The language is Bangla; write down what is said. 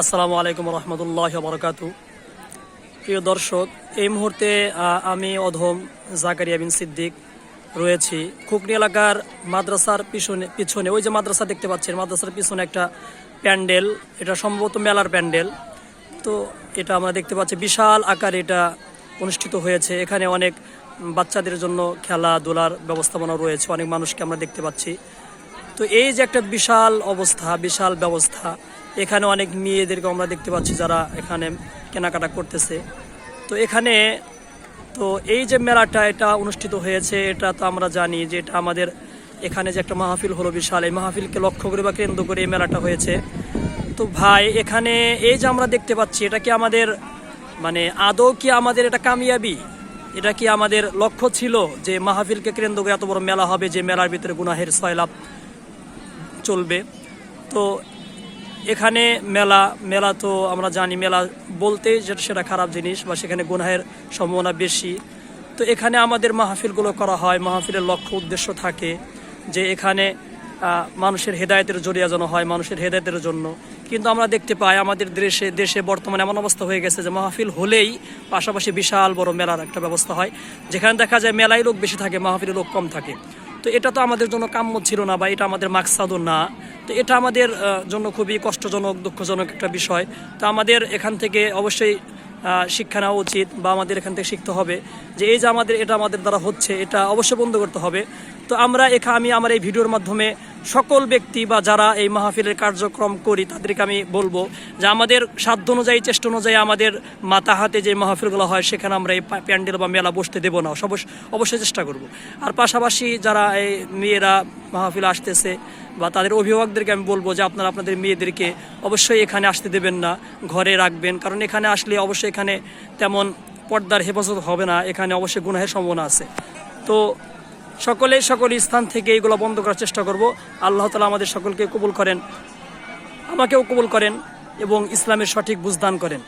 আসসালামু আলাইকুম রহমতুল্লাহ বরকাত। প্রিয় দর্শক, এই মুহূর্তে আমি অধম জাকারিয়া বিন সিদ্দিক রয়েছি। খুকনি এলাকার মাদ্রাসার পিছনে পিছনে, ওই যে মাদ্রাসা দেখতে পাচ্ছেন, মাদ্রাসার পিছনে একটা প্যান্ডেল, এটা সম্ভবত মেলার প্যান্ডেল। তো এটা আমরা দেখতে পাচ্ছি, বিশাল আকারে এটা অনুষ্ঠিত হয়েছে। এখানে অনেক বাচ্চাদের জন্য খেলাধুলার ব্যবস্থাপনা রয়েছে, অনেক মানুষকে আমরা দেখতে পাচ্ছি। তো এই যে একটা বিশাল অবস্থা, বিশাল ব্যবস্থা এখানে অনেক মেয়েদেরকে আমরা দেখতে পাচ্ছি যারা এখানে কেনাকাটা করতেছে। তো এখানে, তো এই যে মেলাটা, এটা অনুষ্ঠিত হয়েছে, এটা তো আমরা জানি যে এটা আমাদের এখানে যে একটা মাহফিল হলো বিশাল, এই মাহফিলকে লক্ষ্য করে বা কেন্দ্র করে এই মেলাটা হয়েছে। তো ভাই, এখানে এই যে আমরা দেখতে পাচ্ছি, এটা কি আমাদের মানে আদৌ কি আমাদের এটা কামিয়াবি? এটা কি আমাদের লক্ষ্য ছিল যে মাহফিলকে কেন্দ্র করে এত বড় মেলা হবে, যে মেলার ভিতরে গুনাহের সয়লাভ চলবে? তো এখানে মেলা মেলা তো আমরা জানি, মেলা বলতেই যেটা সেটা খারাপ জিনিস বা সেখানে গুনাহের সম্ভাবনা বেশি। তো এখানে আমাদের মাহফিলগুলো করা হয়, মাহফিলের লক্ষ্য উদ্দেশ্য থাকে যে এখানে মানুষের হেদায়তের জড়িয়ে যেন হয়, মানুষের হেদায়তের জন্য। কিন্তু আমরা দেখতে পাই আমাদের দেশে দেশে বর্তমানে এমন অবস্থা হয়ে গেছে যে মাহফিল হলেই পাশাপাশি বিশাল বড় মেলার একটা ব্যবস্থা হয়, যেখানে দেখা যায় মেলায় লোক বেশি থাকে, মাহফিলে লোক কম থাকে। তো এটা তো আমাদের জন্য কাম্য ছিল না বা এটা আমাদের মাকসাদও না। তো এটা আমাদের জন্য খুবই কষ্টজনক, দুঃখজনক একটা বিষয়। তো আমাদের এখান থেকে অবশ্যই শিক্ষা নেওয়া উচিত বা আমাদের এখান থেকে শিখতে হবে যে এই যে আমাদের, এটা আমাদের দ্বারা হচ্ছে, এটা অবশ্যই বন্ধ করতে হবে। তো আমরা এখানে আমি আমার এই ভিডিওর মাধ্যমে সকল ব্যক্তি বা যারা এই মাহফিলের কার্যক্রম করি, তাদেরকে আমি বলব যে আমাদের সাধ্য অনুযায়ী, চেষ্টা অনুযায়ী আমাদের মাথা হাতে যে মাহফিলগুলো হয়, সেখানে আমরা এই প্যান্ডেল বা মেলা বসতে দেবো না। অবশ্য- অবশ্যই চেষ্টা করব। আর পাশাপাশি যারা এই মেয়েরা মাহফিল আসতেছে বা তাদের অভিভাবকদেরকে আমি বলব যে আপনারা আপনাদের মেয়েদেরকে অবশ্যই এখানে আসতে দেবেন না, ঘরে রাখবেন। কারণ এখানে আসলে অবশ্যই এখানে তেমন পর্দার হেফাজত হবে না। এখানে অবশ্যই গুনাহের সম্ভাবনা আছে। তো সকলে সকল স্থান থেকে এইগুলো বন্ধ করার চেষ্টা করব। আল্লাহ তালা আমাদের সকলকে কবুল করেন, আমাকেও কবুল করেন এবং ইসলামের সঠিক বুঝদান করেন।